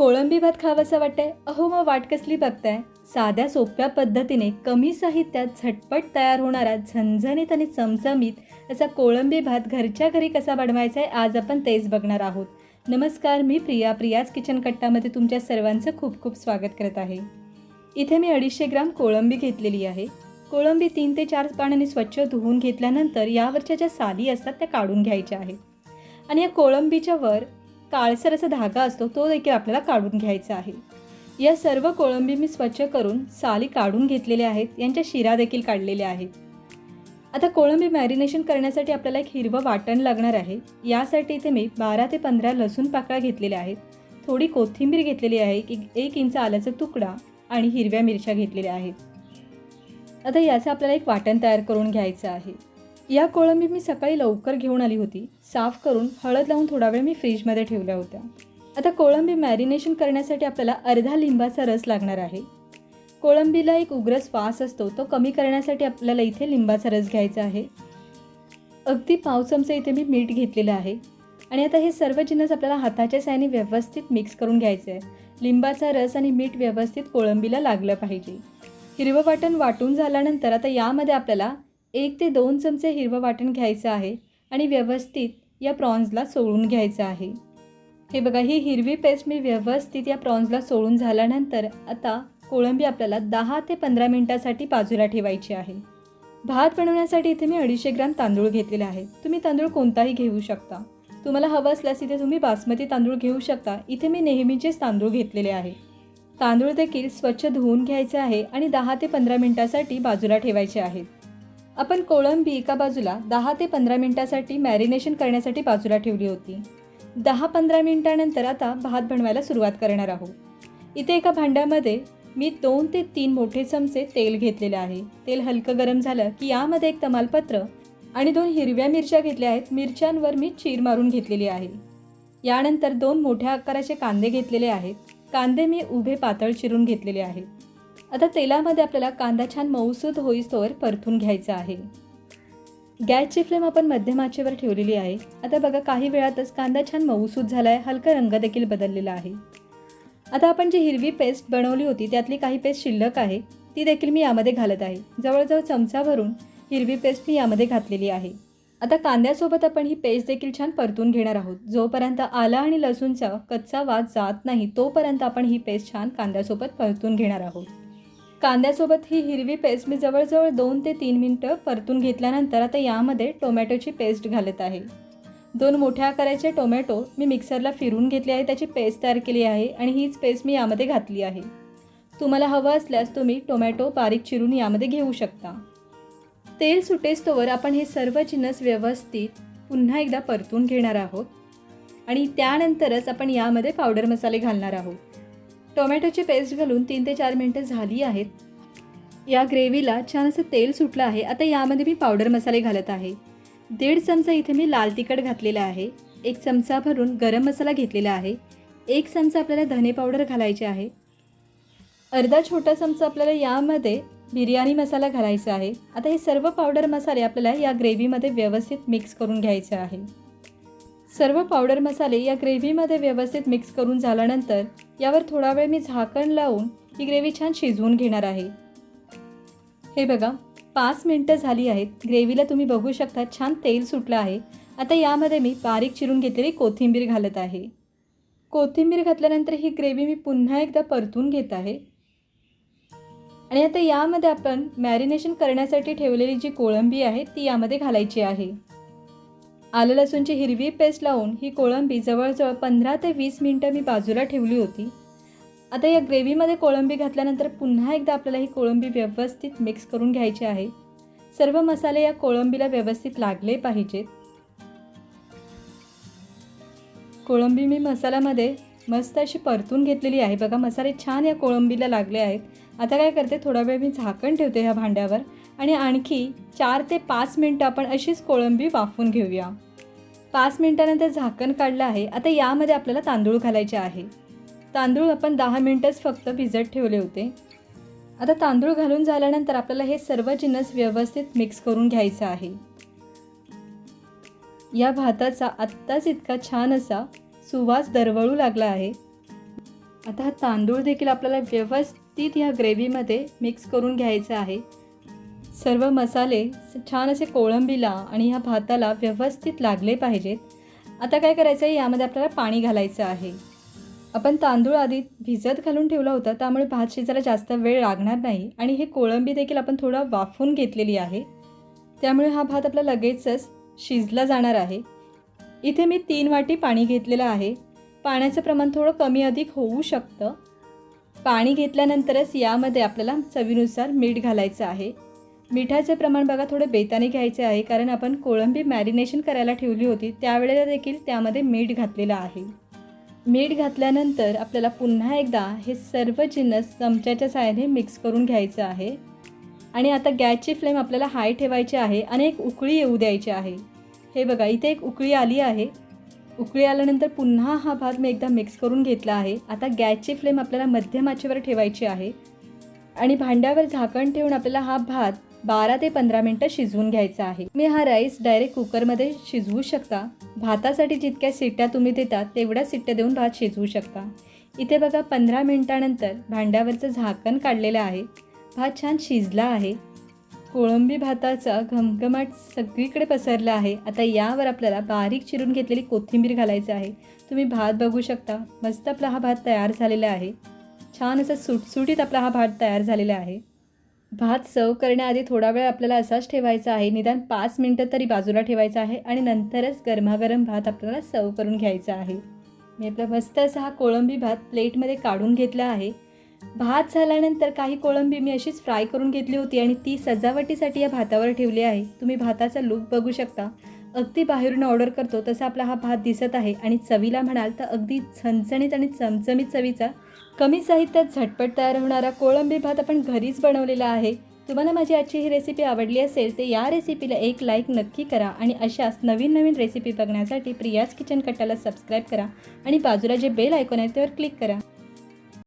कोळंबी भात खावासा वाटतंय? अहो मग वाट कसली बघताय? साध्या सोप्या पद्धतीने कमी साहित्यात झटपट तयार होणारा झणझणीत आणि चमचमीत असा कोळंबी भात घरच्या घरी कसा बनवायचा आहे आज आपण तेच बघणार आहोत. नमस्कार मी प्रिया. प्रियाज किचन कट्टामध्ये तुमच्या सर्वांचं खूप खूप स्वागत करत आहे. इथे मी अडीचशे ग्राम कोळंबी घेतलेली आहे. कोळंबी तीन ते चार पाण्याने स्वच्छ धुवून घेतल्यानंतर यावरच्या ज्या साली असतात त्या काढून घ्यायच्या आहेत. आणि या कोळंबीच्या वर काळसर असा धागा असतो तो देखील आपल्याला काढून घ्यायचा आहे. या सर्व कोळंबी मी स्वच्छ करून साली काढून घेतलेल्या आहेत यांच्या शिरा देखील काढलेल्या आहेत. आता कोळंबी मॅरिनेशन करण्यासाठी आपल्याला एक हिरवं वाटण लागणार आहे. यासाठी इथे मी बारा ते पंधरा लसूण पाकळ्या घेतलेल्या आहेत. थोडी कोथिंबीर घेतलेली आहे एक एक इंच आल्याचा तुकडा आणि हिरव्या मिरच्या घेतलेल्या आहेत. आता याचं आपल्याला एक वाटण तयार करून घ्यायचं आहे. या कोळंबी मी सकाळी लवकर घेऊन आली होती. साफ करून हळद लावून थोडा वेळ मी फ्रीजमध्ये ठेवल्या होत्या. आता कोळंबी मॅरिनेशन करण्यासाठी आपल्याला अर्धा लिंबाचा रस लागणार आहे. कोळंबीला एक उग्र स्वास असतो तो कमी करण्यासाठी आपल्याला इथे लिंबाचा रस घ्यायचा आहे. अगदी पाव चमचा इथे मी मीठ घेतलेलं आहे. आणि आता हे सर्व जिन्नस आपल्याला हाताच्या सायने व्यवस्थित मिक्स करून घ्यायचं आहे. लिंबाचा रस आणि मीठ व्यवस्थित कोळंबीला लागलं पाहिजे. हिरवं वाटण वाटून झाल्यानंतर आता यामध्ये आपल्याला एक ते दोन चमचे हिरवं वाटण घ्यायचं आहे आणि व्यवस्थित या प्रॉन्सला सोडून घ्यायचं आहे. हे बघा ही हिरवी पेस्ट मी व्यवस्थित या प्रॉन्सला सोडून झाल्यानंतर आता कोळंबी आपल्याला दहा ते पंधरा मिनटासाठी बाजूला ठेवायची आहे. भात बनवण्यासाठी इथे मी अडीचशे ग्राम तांदूळ घेतलेले आहे. तुम्ही तांदूळ कोणताही घेऊ शकता. तुम्हाला हवं असल्यास इथे तुम्ही बासमती तांदूळ घेऊ शकता. इथे मी नेहमीचेच तांदूळ घेतलेले आहे. तांदूळ देखील स्वच्छ धुवून घ्यायचे आहे आणि दहा ते पंधरा मिनटासाठी बाजूला ठेवायचे आहेत आपण कोळंबी एका बाजूला दहा ते पंधरा मिनटासाठी मॅरिनेशन करण्यासाठी बाजूला ठेवली होती. दहा पंधरा मिनटानंतर आता भात बनवायला सुरुवात करणार आहोत. इथे एका भांड्यामध्ये मी दोन ते तीन मोठे चमचे तेल घेतलेले आहे. तेल हलकं गरम झालं की यामध्ये एक तमालपत्र आणि दोन हिरव्या मिरच्या घेतल्या आहेत. मिरच्यांवर मी चीर मारून घेतलेली आहे. यानंतर दोन मोठ्या आकाराचे कांदे घेतलेले आहेत. कांदे मी उभे पातळ चिरून घेतलेले आहेत. आता तेलामध्ये आपल्याला कांदा छान मऊसूद होईस्तोवर परतून घ्यायचा आहे. गॅसची फ्लेम आपण मध्यम आचेवर ठेवलेली आहे. आता बघा काही वेळातच कांदा छान मऊसूद झाला आहे हलका रंग देखील बदललेला आहे. आता आपण जी हिरवी पेस्ट बनवली होती त्यातली काही पेस्ट शिल्लक आहे ती देखील मी यामध्ये घालत आहे. जवळजवळ चमचाभरून हिरवी पेस्ट मी यामध्ये घातलेली आहे. आता कांद्यासोबत आपण ही पेस्ट देखील छान परतून घेणार आहोत. जोपर्यंत आला आणि लसूणचा कच्चा वास जात नाही तोपर्यंत आपण ही पेस्ट छान कांद्यासोबत परतून घेणार आहोत. कांद्यासोबत ही हिरवी पेस्ट मी जवळजवळ दोन ते तीन मिनटं परतून घेतल्यानंतर आता यामध्ये टोमॅटोची पेस्ट घालत आहे. दोन मोठ्या आकाराचे टोमॅटो मी मिक्सरला फिरून घेतले आहे त्याची पेस्ट तयार केली आहे आणि हीच पेस्ट मी यामध्ये घातली आहे. तुम्हाला हवं असल्यास तुम्ही टोमॅटो बारीक चिरून यामध्ये घेऊ शकता. तेल सुटेस्तोवर आपण हे सर्व जिन्नस व्यवस्थित पुन्हा एकदा परतून घेणार आहोत आणि त्यानंतरच आपण यामध्ये पावडर मसाले घालणार आहोत. टोमॅटोची पेस्ट घालून तीन ते चार मिनटं झाली आहेत. या ग्रेव्हीला छान असं तेल सुटलं आहे. आता यामध्ये मी पावडर मसाले घालत आहे. दीड चमचा इथे मी लाल तिखट घातलेला आहे. एक चमचा भरून गरम मसाला घेतलेला आहे. एक चमचा आपल्याला धने पावडर घालायचे आहे. अर्धा छोटा चमचा आपल्याला यामध्ये बिर्याणी मसाला घालायचा आहे. आता हे सर्व पावडर मसाले आपल्याला या ग्रेव्हीमध्ये व्यवस्थित मिक्स करून घ्यायचे आहे. सर्व पावडर मसाले या ग्रेव्हीमध्ये व्यवस्थित मिक्स करून झाल्यानंतर यावर थोडा वेळ मी झाकण लावून ही ग्रेव्ही छान शिजवून घेणार आहे. हे बघा पाच मिनटं झाली आहेत. ग्रेव्हीला तुम्ही बघू शकता छान तेल सुटलं आहे. आता यामध्ये मी बारीक चिरून घेतलेली कोथिंबीर घालत आहे. कोथिंबीर घातल्यानंतर ही ग्रेव्ही मी पुन्हा एकदा परतून घेत आहे. आणि आता यामध्ये आपण मॅरिनेशन करण्यासाठी ठेवलेली जी कोळंबी आहे ती यामध्ये घालायची आहे. आलं लसूणची हिरवी पेस्ट लावून ही कोळंबी जवळजवळ पंधरा ते वीस मिनटं मी बाजूला ठेवली होती. आता या ग्रेव्हीमध्ये कोळंबी घातल्यानंतर पुन्हा एकदा आपल्याला ही कोळंबी व्यवस्थित मिक्स करून घ्यायची आहे. सर्व मसाले या कोळंबीला व्यवस्थित लागले पाहिजेत. कोळंबी मी मसाल्यामध्ये मस्त अशी परतून घेतलेली आहे. बघा मसाले छान या कोळंबीला लागले आहेत. आता काय करते थोडा वेळ मी झाकण ठेवते ह्या भांड्यावर. आणि आणखी चार ते पाच मिनटं आपण अशीच कोळंबी वाफून घेऊया. पाच मिनटानंतर झाकण काढलं आहे. आता यामध्ये आपल्याला तांदूळ घालायचे आहे. तांदूळ आपण दहा मिनटंच फक्त भिजत ठेवले होते. आता तांदूळ घालून झाल्यानंतर आपल्याला हे सर्व जिन्नस व्यवस्थित मिक्स करून घ्यायचं आहे. या भाताचा आत्ताच इतका छान असा सुवास दरवळू लागला आहे. आता हा तांदूळ देखील आपल्याला व्यवस्थित ह्या ग्रेव्हीमध्ये मिक्स करून घ्यायचं आहे. सर्व मसाले छान असे कोळंबीला आणि ह्या भाताला व्यवस्थित लागले पाहिजेत. आता काय करायचं आहे? यामध्ये आपल्याला पाणी घालायचं आहे. आपण तांदूळ आधी भिजत घालून ठेवला होता त्यामुळे भात शिजायला जास्त वेळ लागणार नाही आणि हे कोळंबी देखील आपण थोडं वाफून घेतलेली आहे. त्यामुळे हा भात आपला लगेचच शिजला जाणार आहे. इथे मी तीन वाटी पाणी घेतलेलं आहे. पाण्याचं प्रमाण थोडं कमी अधिक होऊ शकतं. पाणी घेतल्यानंतरच यामध्ये आपल्याला चवीनुसार मीठ घालायचं आहे. मिठाचे प्रमाण बघा थोडे बेताने घ्यायचे आहे कारण आपण कोळंबी मॅरिनेशन करायला ठेवली होती त्यावेळेला देखील त्यामध्ये मीठ घातलेलं आहे. मीठ घातल्यानंतर आपल्याला पुन्हा एकदा हे सर्व जिन्नस चमच्याच्या साहाय्याने मिक्स करून घ्यायचं आहे. आणि आता गॅसची फ्लेम आपल्याला हाय ठेवायची आहे आणि एक उकळी येऊ द्यायची आहे. हे बघा इथे एक उकळी आली आहे. उकळी आल्यानंतर पुन्हा हा भात मी एकदा मिक्स करून घेतला आहे. आता गॅसची फ्लेम आपल्याला मध्यम आचेवर ठेवायची आहे. आणि भांड्यावर झाकण ठेवून आपल्याला हा भात बारा ते पंधरा मिनटं शिजवून घ्यायचा आहे. मी हा राईस डायरेक्ट कुकरमध्ये शिजवू शकता. भातासाठी जितक्या सिट्ट्या तुम्ही देता तेवढ्या सिट्ट्या देऊन भात शिजवू शकता. इथे बघा पंधरा मिनटानंतर भांड्यावरचं झाकण काढलेलं आहे. भात छान शिजला आहे. कोळंबी भाताचा घमघमाट सगळीकडे पसरला आहे. आता यावर आपल्याला बारीक चिरून घेतलेली कोथिंबीर घालायचं आहे. तुम्ही भात बघू शकता. मस्त आपला हा भात तयार झालेला आहे. छान असं सुटसुटीत आपला हा भात तयार झालेला आहे. भात सर्व करण्याआधी थोडा वेळ आपल्याला असाच ठेवायचा आहे. निदान पाच मिनटं तरी बाजूला ठेवायचा आहे आणि नंतरच गरमागरम भात आपल्याला सर्व करून घ्यायचा आहे. मी आपला मस्त असा हा कोळंबी भात प्लेटमध्ये काढून घेतला आहे. भात झाल्यानंतर काही कोळंबी मी अशीच फ्राय करून घेतली होती आणि ती सजावटीसाठी या भातावर ठेवली आहे. तुम्ही भाताचा लुक बघू शकता. अगदी बाहेरून ऑर्डर करतो तसा आपला हा भात दिसत आहे. आणि चवीला म्हणाल तर अगदी झणझणीत आणि चमचमीत चवीचा कमी साहित्यात झटपट तयार होणारा कोळंबी भात आपण घरीच बनवलेला आहे. तुम्हाला माझी आजची ही रेसिपी आवडली असेल तर या रेसिपीला एक लाईक नक्की करा. आणि अशाच नवीन नवीन रेसिपी बघण्यासाठी प्रियाज किचन कट्टाला सबस्क्राईब करा. आणि बाजूला जे बेल आयकॉन आहे त्यावर क्लिक करा.